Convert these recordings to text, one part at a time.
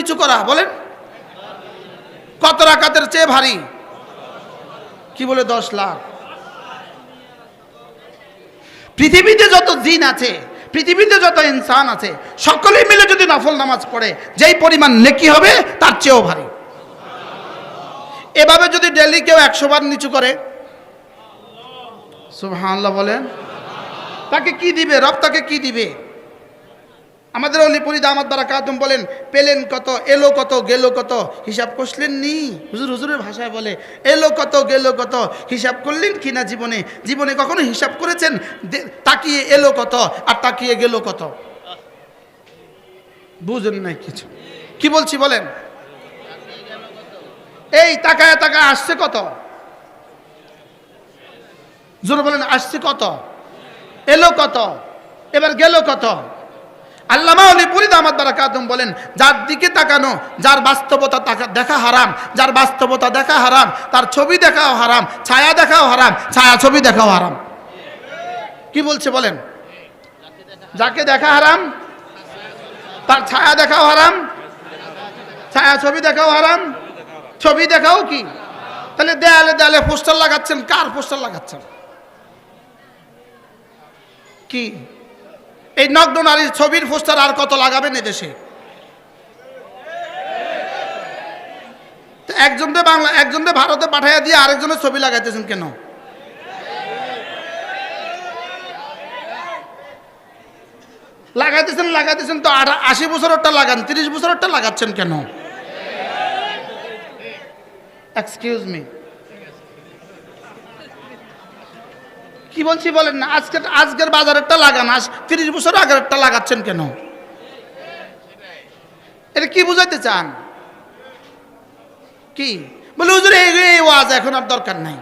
নিচু করা, বলেন। কত রাকাতের চেয়ে ভারী? কি বলে দশ লাখ? পৃথিবীতে যত জিন আছে, পৃথিবীতে যত ইনসান আছে, সকলেই মিলে যদি নফল নামাজ পড়ে, যেই পরিমাণ নেকি হবে, তার চেয়েও ভারী। এভাবে যদি ডেলি কেউ একশো বার নিচু করে, সুবহানাল্লাহ বলেন, তাকে কি দিবে? রব তাকে কি দিবে? আমাদের অলিপুরি দামাত বারা কাদম বলেন, পেলেন কত, এলো কত, গেল কত, হিসাব করলেন নি? হুজুর হুজুরের ভাষায় বলে, এলো কত, গেল কত, হিসাব করলেন কি না জীবনে? জীবনে কখনো হিসাব করেছেন? তাকিয়ে এলো কত আর তাকিয়ে গেল কত? বুঝেন নাই কিছু। কি বলছি বলেন? এই তাকায় তাকায় আসছে কত? জোরে বলেন, আসছে কত? এলো কত? এবার গেল কত? আল্লামা আলী পুরিদ আহমদ বারাকাতুম বলেন, যার দিকে তাকানো, যার বাস্তবতা দেখা হারাম, যার বাস্তবতা দেখা হারাম, তার ছবি দেখাও হারাম, ছায়া দেখাও হারাম, ছায়া ছবি দেখাও হারাম। কি বলছে বলেন? যাকে দেখা হারাম, তার ছায়া দেখাও হারাম, ছায়া ছবি দেখাও হারাম, ছবি দেখাও কি? তাহলে দেয়ালে দেয়ালে পোস্টার লাগাচ্ছেন, কার পোস্টার লাগাচ্ছেন? কি? এই নগ্ন নারীর ছবির পোস্টার আর কত লাগাবেন এদেশে? তো একজনকে বাংলা, একজনকে ভারতে পাঠাইয়া দিয়ে আরেকজনের ছবি লাগাইতেছেন কেন? লাগাইতেছেন লাগাইতেছেন তো আশি বছরেরটা লাগান, তিরিশ বছরেরটা লাগাচ্ছেন কেন? এক্সকিউজ মি কি বলছি বলেন না আজকের আজকের বাজারেরটা লাগান, আজ তিরিশ বছর আগেরটা লাগাচ্ছেন কেন? এটা কি বুঝাইতে চান? কি? বলে, হুজুর, এই ওয়াজ এখন আর দরকার নাই।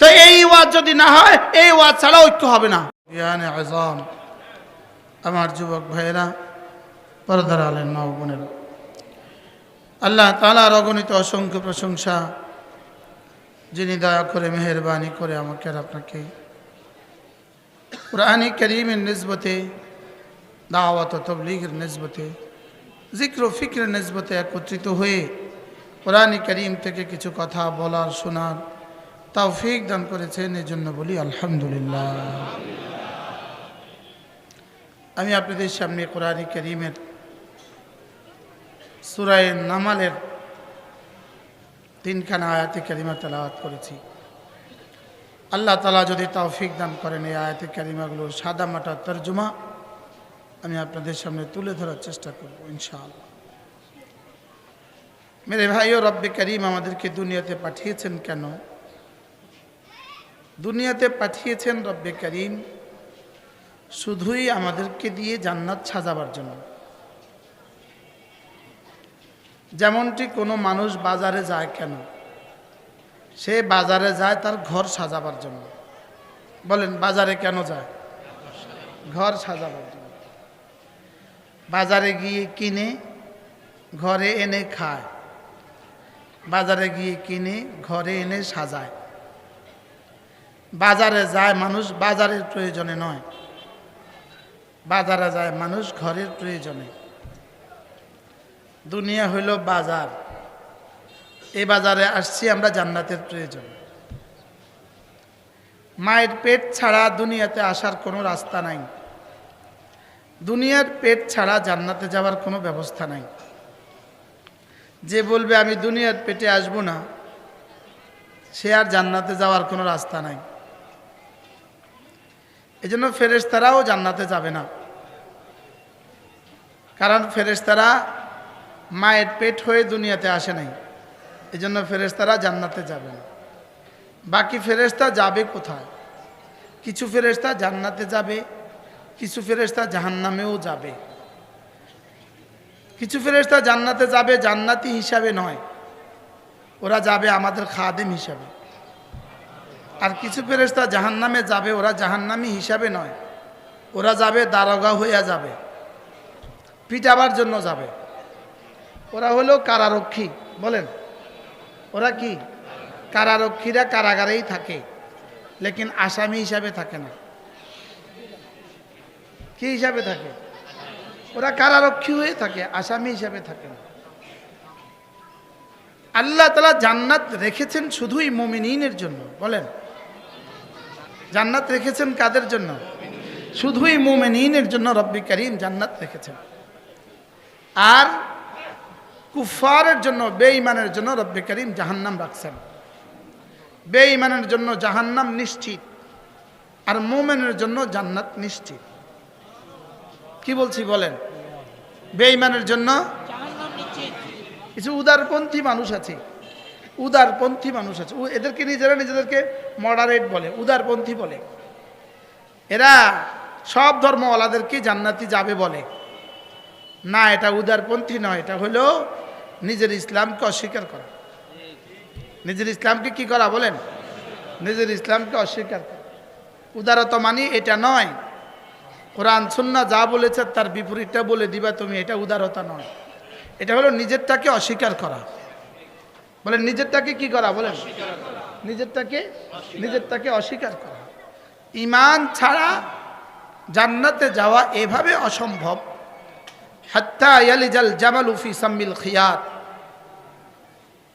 তো এই ওয়াজ যদি না হয়, এই ওয়াজ ছাড়া ঐক্য হবে না। আমার যুবক ভাইয়েরা, পরদার আলেন মা বোনেরা আল্লাহ তালার অগণিত অসংখ্য প্রশংসা যিনি দয়া করে মেহরবানি করে আমাকে আর আপনাকে কোরআনী করিমের নিসবতে, দাওয়াত তবলিগের নিসবতে, জিক্র ফিক্রের নিসবতে একত্রিত হয়ে কোরআনী করিম থেকে কিছু কথা বলার, শোনার তাও ফিক দান করেছেন। এই জন্য বলি আলহামদুলিল্লাহ। আমি আপনাদের সামনে কোরআনী করিমের সুরায় নামালের তিনখানা আয়াতে কারিমা তেলাওয়াত করেছি। আল্লাহ তালা যদি তৌফিক দান করেন এই আয়াতে কারিমাগুলোর সাদা মাটা তর্জমা আমি আপনাদের সামনে তুলে ধরার চেষ্টা করব ইনশাআল্লাহ। মেরে ভাইও রব্বে করিম আমাদেরকে দুনিয়াতে পাঠিয়েছেন কেন? দুনিয়াতে পাঠিয়েছেন রব্বে করিম শুধুই আমাদেরকে দিয়ে জান্নাত সাজাবার জন্য। যেমনটি কোনো মানুষ বাজারে যায় কেন? সে বাজারে যায় তার ঘর সাজাবার জন্য। বলেন, বাজারে কেন যায়? ঘর সাজাবার জন্য। বাজারে গিয়ে কিনে, ঘরে এনে খায়। বাজারে গিয়ে কিনে, ঘরে এনে সাজায়। বাজারে যায় মানুষ বাজারের প্রয়োজনে নয়। বাজারে যায় মানুষ ঘরের প্রয়োজনে। দুনিয়া হইল বাজার। এই বাজারে আসছি আমরা জান্নাতের প্রয়োজন। মায়ের পেট ছাড়া দুনিয়াতে আসার কোনো রাস্তা নাই। দুনিয়ার পেট ছাড়া জান্নাতে যাওয়ার কোনো ব্যবস্থা নাই। যে বলবে, আমি দুনিয়ার পেটে আসব না, সে আর জান্নাতে যাওয়ার কোনো রাস্তা নাই। এজন্য ফেরেশতারাও জান্নাতে যাবে না। কারণ ফেরেশতারা মায়ের পেট হয়ে দুনিয়াতে আসে নাই। এই জন্য ফেরেস্তারা জান্নাতে যাবে না। বাকি ফেরেস্তা যাবে কোথায়? কিছু ফেরেস্তা জান্নাতে যাবে, কিছু ফেরেস্তা জাহান্নামেও যাবে। কিছু ফেরেস্তা জান্নাতে যাবে, জান্নাতি হিসাবে নয়। ওরা যাবে আমাদের খাদেম হিসাবে। আর কিছু ফেরেস্তা জাহান্নামে যাবে, ওরা জাহান্নামি হিসাবে নয়। ওরা যাবে, দারোগা হইয়া যাবে। পিটাবার জন্য যাবে। ওরা হলো কারারক্ষী, বলেন। ওরা কি? কারারক্ষীরা কারাগারেই থাকে, লেকিন আসামি হিসাবে থাকে না। কি হিসাবে থাকে? ওরা কারারক্ষী হয়ে থাকে, আসামি হিসাবে থাকে না। আল্লাহ তালা জান্নাত রেখেছেন শুধুই মোমিনের জন্য, বলেন। জান্নাত রেখেছেন কাদের জন্য? শুধুই মোমেনিনের জন্য রব্বি জান্নাত রেখেছেন। আর কুফারের জন্য, বেঈমানের জন্য রব্বি করিম জাহান্নাম রাখছেন। বেঈমানের জন্য জাহান্নাম নিশ্চিত আর মোমেনের জন্য জান্নাত নিশ্চিত। কি বলছি বলেন? বেঈমানের জন্য কিছু উদারপন্থী মানুষ আছে, উদারপন্থী মানুষ আছে। এদেরকে নিজেরা নিজেদেরকে মডারেট বলে, উদারপন্থী বলে। এরা সব ধর্মওয়ালাদেরকে জান্নাতি যাবে বলে। না, এটা উদারপন্থী নয়, এটা হলো নিজের ইসলামকে অস্বীকার করা। নিজের ইসলামকে কি করা বলেন? নিজের ইসলামকে অস্বীকার করা। উদারতা মানি এটা নয়। কোরআন সুন্না যা বলেছে তার বিপরীতটা বলে দিবা তুমি, এটা উদারতা নয়। এটা হলো নিজেরটাকে অস্বীকার করা। বলেন, নিজেরটাকে কি করা বলেন? নিজেরটাকে নিজেরটাকে অস্বীকার করা। ইমান ছাড়া জান্নাতে যাওয়া এভাবে অসম্ভব। হাত্তা ইয়ালিজাল জামাল উফি সাম্মিল খিয়াত।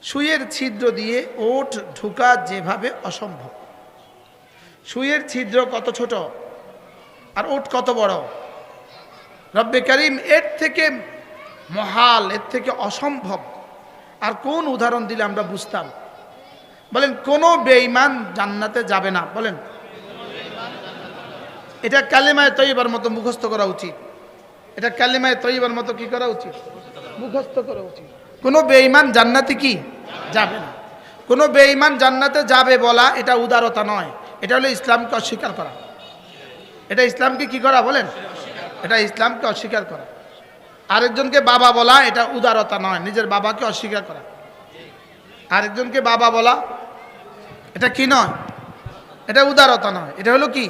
সুইয়ের ছিদ্র দিয়ে ওট ঢুকা যেভাবে অসম্ভব। সুইয়ের ছিদ্র কত ছোট আর ওট কত বড়? রব্বে করিম, এর থেকে মহাল, এর থেকে অসম্ভব। আর কোন উদাহরণ দিলে আমরা বুঝতাম? বলেন, কোনো বেঈমান জান্নাতে যাবে না। বলেন, এটা কালিমায় তৈবার মতো মুখস্থ করা উচিত। এটা কালিমায় তৈবার মতো কি করা উচিত? মুখস্থ করা উচিত। কোনো বেঈমান জান্নাতে কি? যাবে না। কোনো বেঈমান জান্নাতে যাবে বলা এটা উদারতা নয়। এটা হলো ইসলামকে অস্বীকার করা। এটা ইসলামকে কি করা বলেন? এটা ইসলামকে অস্বীকার করা। আরেকজনকে বাবা বলা এটা উদারতা নয়। নিজের বাবাকে অস্বীকার করা। আরেকজনকে বাবা বলা এটা কি নয়? এটা উদারতা নয়। এটা হলো কি?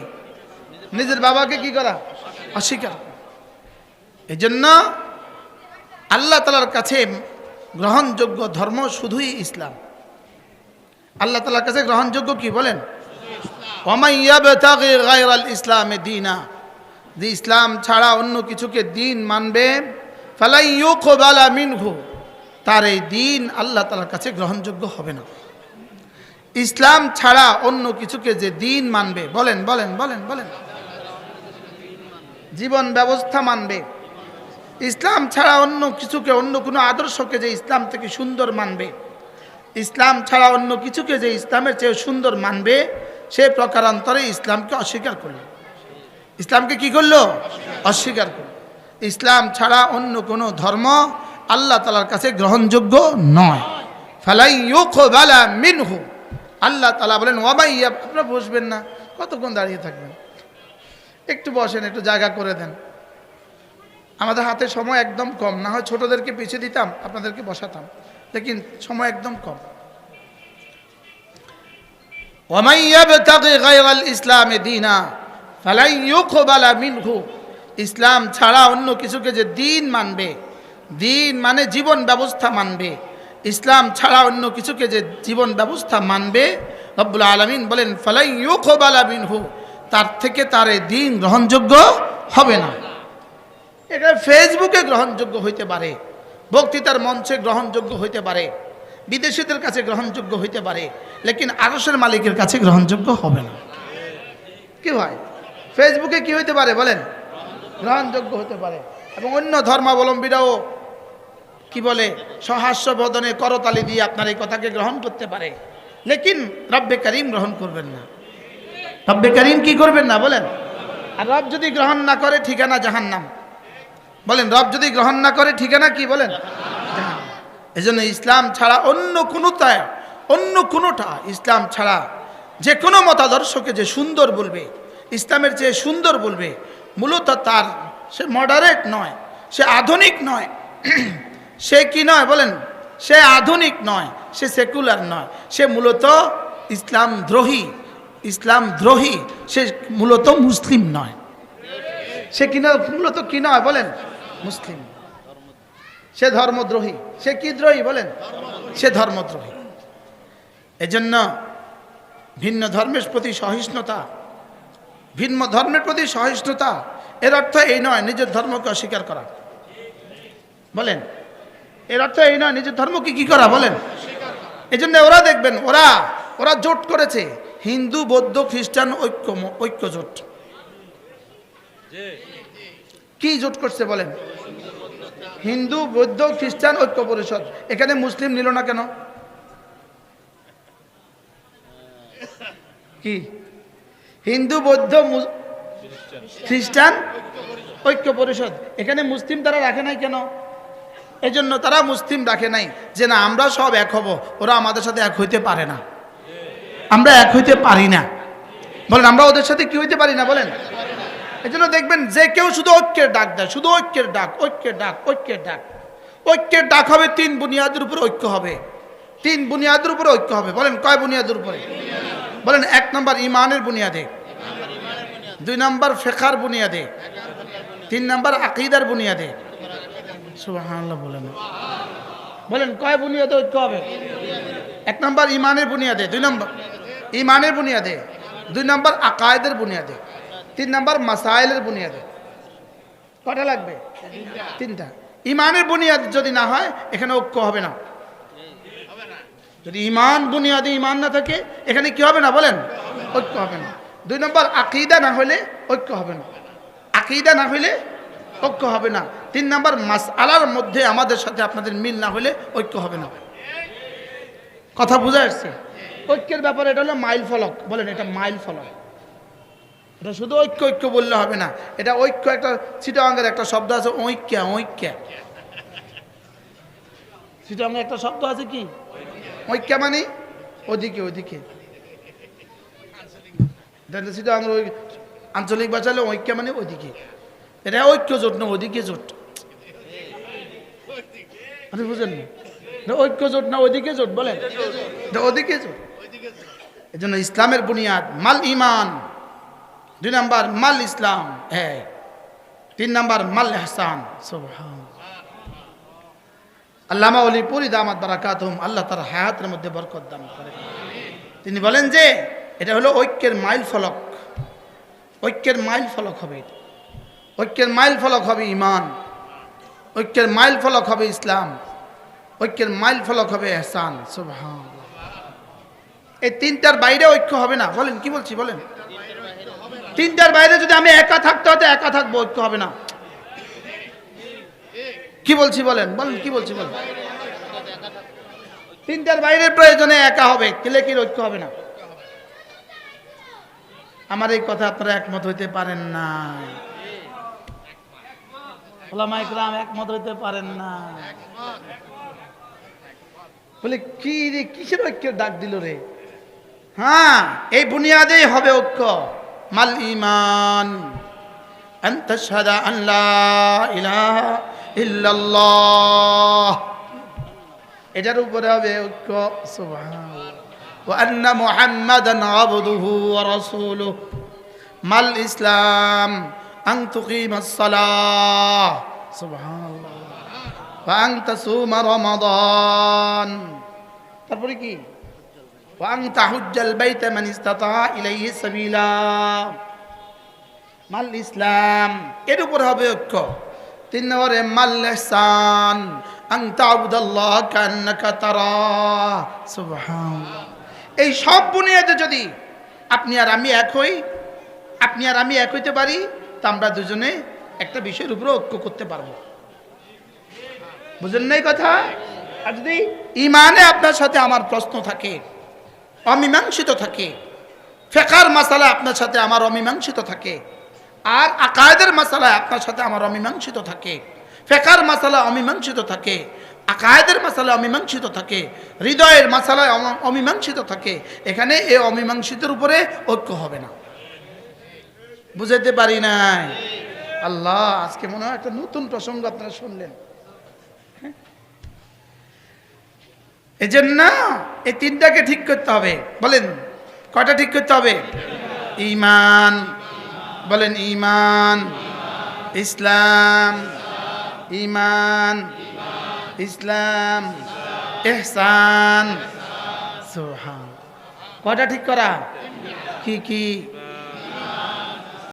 নিজের বাবাকে কি করা? অস্বীকার করা। এই জন্য আল্লাহ তালার কাছে গ্রহণযোগ্য ধর্ম শুধুই ইসলাম। আল্লাহ তালার কাছে গ্রহণযোগ্য কি বলেন? ইসলামে দিনা। যে ইসলাম ছাড়া অন্য কিছুকে দিন মানবে তার এই দিন আল্লাহ তালার কাছে গ্রহণযোগ্য হবে না। ইসলাম ছাড়া অন্য কিছুকে যে দিন মানবে, বলেন বলেন বলেন বলেন। জীবন ব্যবস্থা মানবে। ইসলাম ছাড়া অন্য কিছুকে, অন্য কোনো আদর্শকে যে ইসলাম থেকে সুন্দর মানবে, ইসলাম ছাড়া অন্য কিছুকে যে ইসলামের চেয়ে সুন্দর মানবে, সে প্রকারান্তরে ইসলামকে অস্বীকার করল। ইসলামকে কি করল? অস্বীকার করল। ইসলাম ছাড়া অন্য কোনো ধর্ম আল্লাহ তালার কাছে গ্রহণযোগ্য নয়। ফালাই বালা মিনহু। আল্লাহ তালা বলেন ওয়াবাইয়া আপনারা বসবেন না, কতক্ষণ দাঁড়িয়ে থাকবেন? একটু বসেন, একটু জায়গা করে দেন। আমাদের হাতে সময় একদম কম। না হয় ছোটদেরকে পিছিয়ে দিতাম, আপনাদেরকে বসাতাম। লেকিন সময় একদম কম। ইসলামে ইসলাম ছাড়া অন্য কিছুকে যে দিন মানবে, দিন মানে জীবন ব্যবস্থা মানবে। ইসলাম ছাড়া অন্য কিছুকে যে জীবন ব্যবস্থা মানবে, রব্বুল আলমিন বলেন, ফালাই ইউকোবালা মিনহু, তার থেকে তার এই দিন গ্রহণযোগ্য হবে না। এটা ফেসবুকে গ্রহণযোগ্য হইতে পারে, বক্তৃতার মঞ্চে গ্রহণযোগ্য হইতে পারে, বিদেশিদের কাছে গ্রহণযোগ্য হইতে পারে, লেকিন আরসের মালিকের কাছে গ্রহণযোগ্য হবে না। কি হয় ফেসবুকে কি হইতে পারে বলেন? গ্রহণযোগ্য হতে পারে। এবং অন্য ধর্মাবলম্বীরাও কি বলে? সহাস্য বদনে করতালি দিয়ে আপনার এই কথাকে গ্রহণ করতে পারে। লেকিন রব্বে করিম গ্রহণ করবেন না। রব্বে করিম কি করবেন না বলেন? আর রব যদি গ্রহণ না করে ঠিকানা জাহান্নাম। বলেন, রব যদি গ্রহণ না করে ঠিকানা কি বলেন? এই জন্য ইসলাম ছাড়া অন্য কোনোটা অন্য কোনোটা ইসলাম ছাড়া যে কোনো মতাদর্শকে যে সুন্দর বলবে, ইসলামের চেয়ে সুন্দর বলবে, মূলত তার, সে মডারেট নয়, সে আধুনিক নয়, সে কি নয় বলেন? সে আধুনিক নয়, সে সেকুলার নয়, সে মূলত ইসলাম দ্রোহী ইসলাম দ্রোহী, সে মূলত মুসলিম নয়। সে কিনা মূলত কি নয় বলেন? মুসলিম। সে ধর্মদ্রোহী। সে কি দ্রোহী বলেন? সে ধর্মদ্রোহী। এজন্য ভিন্ন ধর্মের প্রতি সহিষ্ণুতা, ভিন্ন ধর্মের প্রতি সহিষ্ণুতা, এর অর্থ এই নয়, নিজের ধর্মকে অস্বীকার করা। বলেন, এর অর্থ এই নয়, নিজের ধর্মকে কি করা বলেন? এই জন্য ওরা দেখবেন, ওরা ওরা জোট করেছে। হিন্দু, বৌদ্ধ, খ্রিস্টান ঐক্য ঐক্য জোট কি জোট করছে বলেন? হিন্দু, বৌদ্ধ, খ্রিস্টান ঐক্য পরিষদ এখানে মুসলিম নিল না কেন? কি? হিন্দু, বৌদ্ধ খ্রিস্টান ঐক্য পরিষদ এখানে মুসলিম তারা রাখে নাই কেন? এজন্য তারা মুসলিম রাখে নাই। যে না, আমরা সব এক হব, ওরা আমাদের সাথে এক হইতে পারে না। আমরা এক হইতে পারি না। বলেন, আমরা ওদের সাথে কি হইতে পারি না? বলেন। এই জন্য দেখবেন যে কেউ শুধু ঐক্যের ডাক দেয়, শুধু ঐক্যের ডাক ঐক্যের ডাক ঐক্যের ডাক। ঐক্যের ডাক হবে, তিন বুনিয়াদের উপর ঐক্য হবে। তিন বুনিয়াদের উপর ঐক্য হবে। বলেন, কয় বুনিয়াদের উপরে? বলেন, এক নম্বর ইমানের বুনিয়াদে, দুই নম্বর ফেখার বুনিয়াদে, তিন নম্বর আকিদার বুনিয়াদে। বলেন। বলেন, কয় বুনিয়াদে ঐক্য হবে? এক নম্বর ইমানের বুনিয়াদে, দুই নম্বর ইমানের বুনিয়াদে, দুই নম্বর আকায়দের বুনিয়াদে। তিন নাম্বার মাসাইলের বুনিয়াদে। কটা লাগবে? তিনটা। ইমানের বুনিয়াদ যদি না হয় এখানে ঐক্য হবে না। যদি ইমান বুনিয়াদে ইমান না থাকে এখানে কি হবে না বলেন? ঐক্য হবে না। দুই নম্বর আকিদা না হলে ঐক্য হবে না। আকিদা না হলে ঐক্য হবে না। তিন নম্বর মাস আলার মধ্যে আমাদের সাথে আপনাদের মিল না হলে ঐক্য হবে না। কথা বোঝা যাচ্ছে? ঐক্যের ব্যাপারে এটা হলো মাইল ফলক। বলেন এটা মাইল ফলক। এটা শুধু ঐক্য ঐক্য বললে হবে না। এটা ঐক্য একটা চিটাঙ্গের একটা শব্দ আছে, ঐক্যা ঐক্যা। চিটাঙ্গের একটা শব্দ আছে কি? ঐক্যা মানে? ওদিকে ওদিকে। চিটাঙ্গের ওই আঞ্চলিক ভাষা হলো ঐক্যা মানে ওদিকে। এটা ঐক্য জোট না ওদিকে জোট? আপনি বুঝেন না? ঐক্য জোট না ওদিকে জোট বলেন? ওদিকে জোট। এই জন্য ইসলামের বুনিয়াদ, মাল ইমান। দুই নাম্বার মাল ইসলাম। হ্যাঁ তিন নাম্বার মাল এহসান আল্লামা অলি পুরি দামাত বারাকাতুম আল্লাহ তার হায়াতের মধ্যে বরকত দান করে তিনি বলেন যে এটা হলো ঐক্যের মাইল ফলক। ঐক্যের মাইল ফলক হবে এটা। ঐক্যের মাইল ফলক হবে ইমান ঐক্যের মাইল ফলক হবে ইসলাম। ঐক্যের মাইল ফলক হবে এহসান সুবহান এই তিনটার বাইরে ঐক্য হবে না। বলেন কি বলছি বলেন? তিনটার বাইরে যদি আমি একা থাকতে হতো একা থাকব, ঐক্য হবে না। কি বলছি বলেন বলেন, কি বলছি বলেন? তিনটার বাইরে প্রয়োজনে একা হবে কেলে কি ঐক্য হবে না? আমার এই কথা আপনারা একমত হইতে পারেন না। একমত হইতে পারেন না। বলে, কি রে, কিসের ঐক্যের ডাক দিল রে? হ্যাঁ এই বুনিয়াদেই হবে ঐক্য। মাল ইমান أن تشهد أن لا إله إلا الله এটার উপরে হবে ঐক্য সুবহানাল্লাহ وأن محمدا عبده ورسوله ما الإسلام أن تقيم الصلاة سبحان الله وأن تصوم رمضان তারপরে কি মাল ইসলাম, এর উপর হবে ঐক্য। আং এই সব বুনিয়াদে যদি আপনি আর আমি এক হই, আপনি আর আমি এক হইতে পারি, তা আমরা দুজনে একটা বিষয়ের উপরে ঐক্য করতে পারব। বুঝলেন না কথা? আর যদি ইমানে আপনার সাথে আমার প্রশ্ন থাকে অমীমাংসিত থাকে। ফেকার মাসালা আপনার সাথে আমার অমীমাংসিত থাকে। আর আকায়দের মাসালায় আপনার সাথে আমার অমীমাংসিত থাকে। ফেকার মাসালা অমীমাংসিত থাকে। আকায়দের মাসালা অমীমাংসিত থাকে। হৃদয়ের মাসালায় অম- অমীমাংসিত থাকে। এখানে এ অমীমাংসিতের উপরে ঐক্য হবে না। বুঝাইতে পারি নাই? আল্লাহ, আজকে মনে হয় একটা নতুন প্রসঙ্গ আপনারা শুনলেন। এই জন্য এই তিনটাকে ঠিক করতে হবে। বলেন কটা ঠিক করতে হবে? ইমান বলেন ইমান ইসলাম। ইমান ইসলাম। এহসান। সুবহান। কটা ঠিক করা? কি কি?